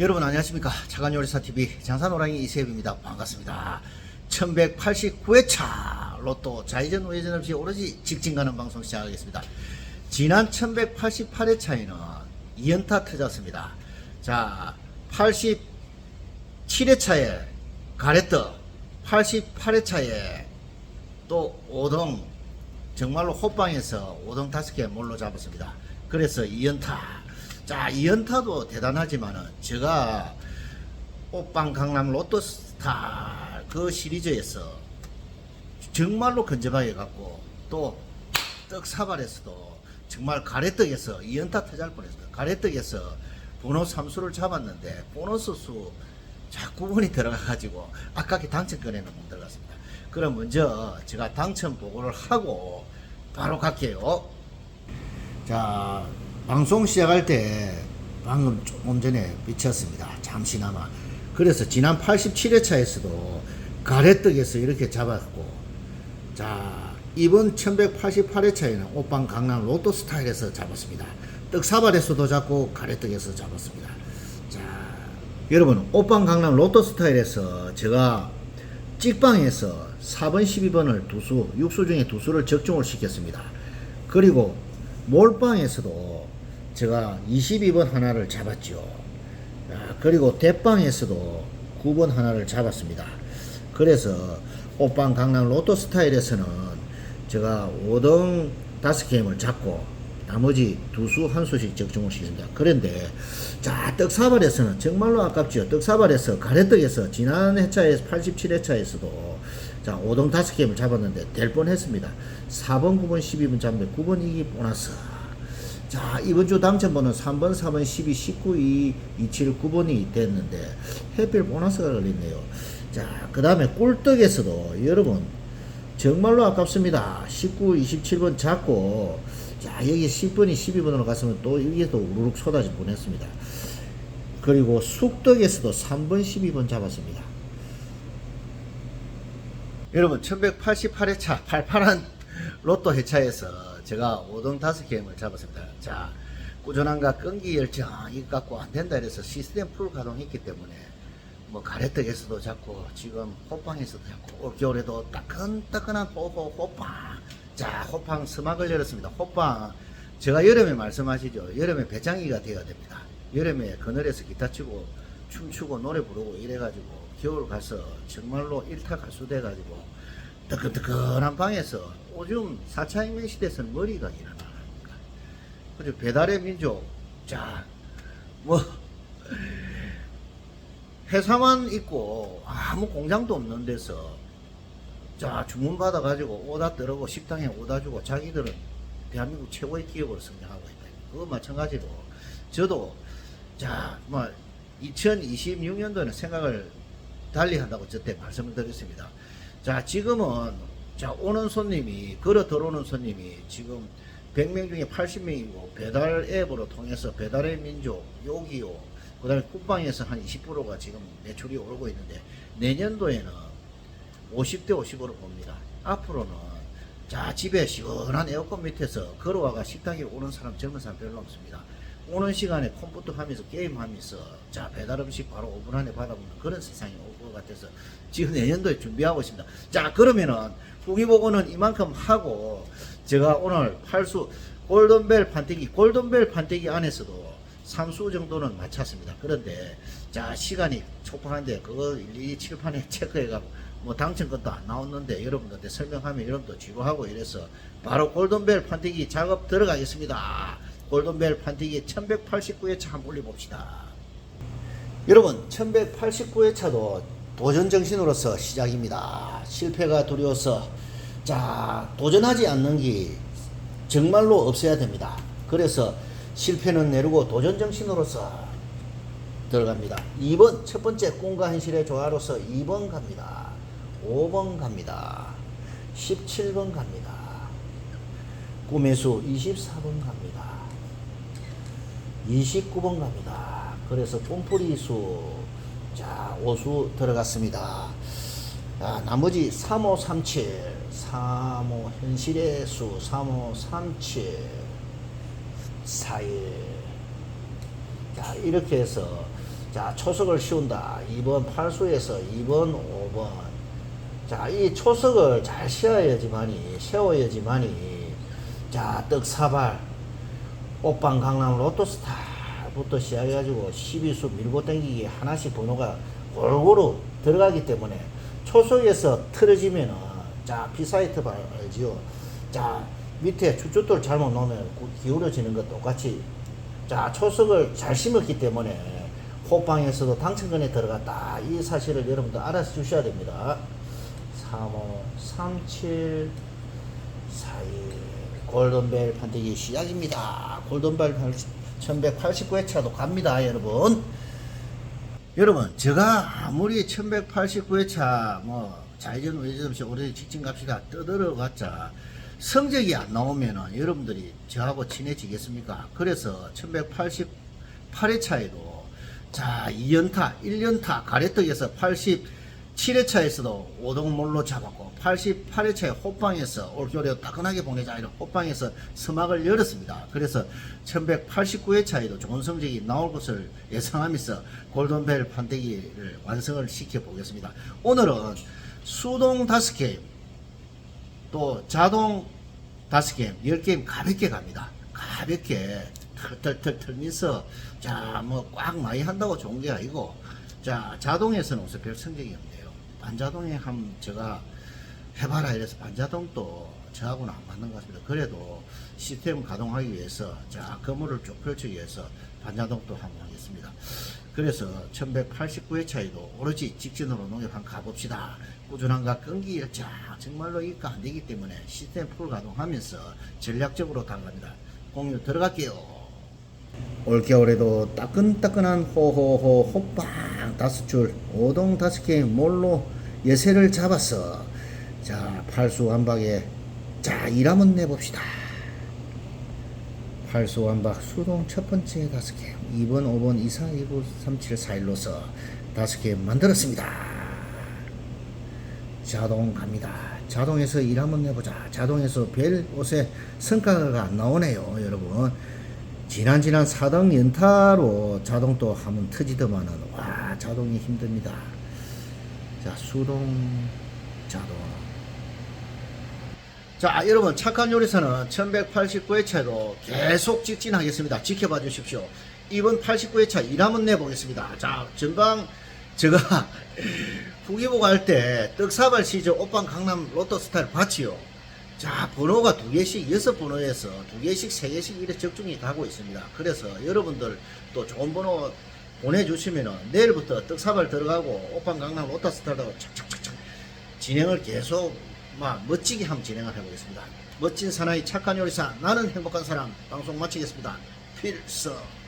여러분 안녕하십니까 차관요리사TV 장산호랑이 이세입니다 반갑습니다 1189회차 로또 좌회전 우회전 없이 오로지 직진 가는 방송 시작하겠습니다 지난 1188회차에는 2연타 터졌습니다 자 87회차에 가래떡 88회차에 또 5등 정말로 호빵에서 5등 5개 몰로 잡았습니다. 그래서 2연타. 자, 2연타도 대단하지만은 제가 호빵 강남 로또스타 그 시리즈에서 정말로 근접하게 갖고 또 떡 사발에서도 정말 가래떡에서 2연타 터잘 뻔했어요. 가래떡에서 보너스 함수를 잡았는데 보너스 수 자꾸 분이 들어가가지고 아깝게 당첨권에는 못 들어갔습니다. 그럼 먼저 제가 당첨 보고를 하고 바로 갈게요. 자, 방송 시작할 때 방금 조금 전에 미쳤습니다. 잠시나마. 그래서 지난 87회차에서도 가래떡에서 이렇게 잡았고, 자, 이번 1188회차에는 오빵 강남 로또 스타일에서 잡았습니다. 떡사발에서도 잡고 가래떡에서 잡았습니다. 자, 여러분, 오빵 강남 로또 스타일에서 제가 찍방에서 4번, 12번을 두 수, 6수 중에 두 수를 적중을 시켰습니다. 그리고 몰빵에서도 제가 22번 하나를 잡았죠. 아, 그리고 대빵에서도 9번 하나를 잡았습니다. 그래서 오빵 강남 로또 스타일에서는 제가 5등 5게임을 잡고 나머지 두 수 한 수씩 적중을 시켰습니다. 그런데 자 떡사발에서는 정말로 아깝죠. 떡사발에서 가래떡에서 지난 회차에서 87회차에서도 자 5등 5게임을 잡았는데 될 뻔했습니다. 4번, 9번, 12번 잡는데 9번 이기 보너스. 자 이번 주 당첨번호 3번, 4번, 12, 19, 2, 27, 9번이 됐는데 해필 보너스가 걸렸네요. 자 그 다음에 꿀떡에서도 여러분 정말로 아깝습니다. 19, 27번 잡고 자 여기 10번이 12번으로 갔으면 또 여기에도 우르륵 쏟아져 보냈습니다. 그리고 숙덕에서도 3번, 12번 잡았습니다. 여러분 1188회차 팔팔한 로또 회차에서 제가 5등 5게임을 잡았습니다. 자 꾸준함과 끈기 열정 이거 갖고 안 된다 그래서 시스템 풀 가동했기 때문에 뭐 가래떡에서도 잡고 지금 호빵에서도 잡고 올 겨울에도 따끈따끈한 호호 호빵 자 호빵 스막을 열었습니다. 호빵 제가 여름에 말씀하시죠. 여름에 배짱이가 되어야 됩니다. 여름에 그늘에서 기타 치고 춤추고 노래 부르고 이래가지고 겨울 가서 정말로 일타 가수 돼가지고 뜨끈뜨끈한 방에서 오줌 4차 혁명 시대에서는 머리가 일어나니까 그죠 배달의 민족 자 뭐 회사만 있고 아무 공장도 없는 데서 자 주문 받아 가지고 오다 들어고 식당에 오다 주고 자기들은 대한민국 최고의 기업으로 성장하고 있다. 그거 마찬가지로 저도 자 뭐 2026년도에는 생각을 달리 한다고 저때 말씀을 드렸습니다. 자 지금은 자 오는 손님이 걸어 들어오는 손님이 지금 100명 중에 80명이고 배달 앱으로 통해서 배달의 민족 요기요 그 다음에 쿠팡에서 한 20%가 지금 매출이 오르고 있는데 내년도에는 50대 50으로 봅니다. 앞으로는 자 집에 시원한 에어컨 밑에서 걸어와가 식당에 오는 사람 젊은 사람 별로 없습니다. 오는 시간에 컴퓨터 하면서 게임 하면서 자 배달 음식 바로 5분 안에 받아보는 그런 세상이 올 것 같아서 지금 내년도에 준비하고 있습니다. 자 그러면은 후기 보고는 이만큼 하고 제가 오늘 팔수 골든벨 판때기 골든벨 판때기 안에서도 3수 정도는 맞췄습니다. 그런데 자 시간이 촉박한데 그거 일일이 칠판에 체크해가고 뭐 당첨권도 안 나왔는데 여러분들한테 설명하면 여러분도 지루하고 이래서 바로 골든벨 판때기 작업 들어가겠습니다. 골든벨 판때기 1189회차 한번 올려봅시다. 여러분 1189회차도 도전 정신으로서 시작입니다. 실패가 두려워서 자 도전하지 않는 게 정말로 없어야 됩니다. 그래서 실패는 내르고 도전 정신으로서 들어갑니다. 2번 첫 번째 꿈과 현실의 조화로서 2번 갑니다. 5번 갑니다. 17번 갑니다. 꿈의 수 24번 갑니다. 29번 갑니다. 그래서 꿈풀이 수, 자, 5수 들어갔습니다. 자, 나머지 35, 37, 35, 현실의 수, 35, 37, 41. 자, 이렇게 해서 자, 초석을 씌운다. 2번 팔수에서 2번, 5번. 자, 이 초석을 잘 씌워야지만이, 세워야지만이, 자, 떡 사발, 옷방 강남 로또스타부터 시작해가지고 12수 밀고 당기기 하나씩 번호가 골고루 들어가기 때문에 초석에서 틀어지면은, 자, 비사이트 발 알지요? 자, 밑에 추춧돌 잘못 놓으면 구- 기울어지는 것 똑같이 자, 초석을 잘 심었기 때문에 호빵에서도 당첨권에 들어갔다. 이 사실을 여러분들 알아서 주셔야 됩니다. 35, 37, 42. 골든벨 판때기 시작입니다. 골든벨 1189회차도 갑니다, 여러분. 여러분, 제가 아무리 1189회차 뭐 좌회전 우회전 없이 오래 직진 갑시다 떠들어 봤자 성적이 안 나오면은 여러분들이 저하고 친해지겠습니까? 그래서 1188회차에도 자 2연타, 1연타 가래떡에서 87회차에서도 오동몰로 잡았고 88회차에 호빵에서 올겨울에 따끈하게 보내자 이런 호빵에서 서막을 열었습니다. 그래서 1189회차에도 좋은 성적이 나올 것을 예상하면서 골든벨 판때기를 완성을 시켜보겠습니다. 오늘은 수동 다섯 게임 또 자동 다섯 게임, 열 게임 가볍게 갑니다. 가볍게 털털털 털면서 자뭐 꽉 많이 한다고 좋은 게 아니고 자 자동에서는 우선 별 성적이 없네요. 반자동에 한번 제가 해봐라 이래서 반자동도 저하고는 안 맞는 것 같습니다. 그래도 시스템 가동하기 위해서 자 거물을 쭉 펼치기 위해서 반자동도 한번 하겠습니다. 그래서 1189회 차이도 오로지 직진으로 농협 한번 가봅시다. 꾸준함과 끈기 자 정말로 이거 안 되기 때문에 시스템 풀 가동하면서 전략적으로 당갑니다. 공유 들어갈게요. 올겨울에도 따끈따끈한 호호호 호빵 다섯 줄 오동 다섯 개 몰로 예세를 잡았어. 자 팔수 한박에 자일 한번 내봅시다. 팔수 한박 수동 첫 번째 다섯 개 2번 5번 2 4 2 9 3 7 4 1로서 다섯 개 만들었습니다. 자동 갑니다. 자동에서 일 한번 내보자. 자동에서 별 옷에 성과가 안 나오네요, 여러분. 지난 지난 4등 연타로 자동도 한번 터지더만은 와 자동이 힘듭니다. 자 수동 자동. 자 여러분 착한 요리사는 1189회 차로 계속 직진하겠습니다. 지켜봐 주십시오. 이번 89회차 일 한번 내보겠습니다. 자 전방 제가 후기보고 할 때 떡사발 시절 오빵 강남 로또 스타일 봤지요. 자 번호가 두 개씩 여섯 번호에서 두 개씩 세 개씩 이렇게 적중이 가고 있습니다. 그래서 여러분들 또 좋은 번호 보내주시면은 내일부터 떡사발 들어가고 오빵 강남 스타일하고 착착착착 진행을 계속 막 멋지게 한번 진행을 해보겠습니다. 멋진 사나이 착한 요리사 나는 행복한 사람 방송 마치겠습니다. 필서.